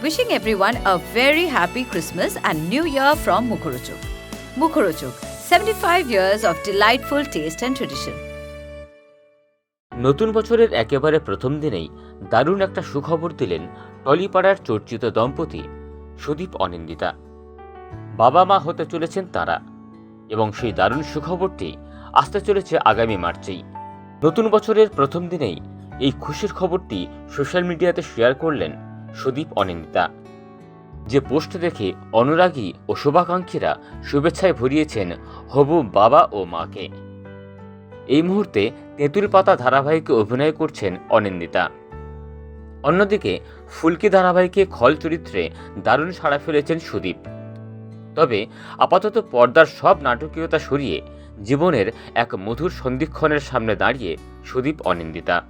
Wishing everyone a very happy Christmas and New Year from Mukhuruchuk. Mukhuruchuk, 75 years of delightful taste and tradition. নতুন বছরের একেবারে প্রথম দিনেই দারুণ একটা সুখবর দিলেন টলিপাড়ার চর্চিত দম্পতি সুদীপ অনিন্দিতা বাবা মা হতে চলেছেন তারা এবং সেই দারুণ সুখবরটি আসতে চলেছে আগামী মার্চেই নতুন বছরের প্রথম দিনেই এই খুশির খবরটি সোশ্যাল মিডিয়াতে শেয়ার করলেন সুদীপ অনিন্দিতা। যে পোস্ট দেখে অনুরাগী ও শুভাকাঙ্ক্ষীরা শুভেচ্ছায় ভরিয়েছেন হবু বাবা ও মাকে। এই মুহূর্তে তেঁতুল পাতা ধারাবাহিকে অভিনয় করছেন অনিন্দিতা। অন্যদিকে ফুলকি ধারাবাহিকে খল চরিত্রে দারুণ সাড়া ফেলেছেন সুদীপ। তবে আপাতত পর্দার সব নাটকীয়তা সরিয়ে জীবনের এক মধুর সন্ধিক্ষণের সামনে দাঁড়িয়ে সুদীপ অনিন্দিতা।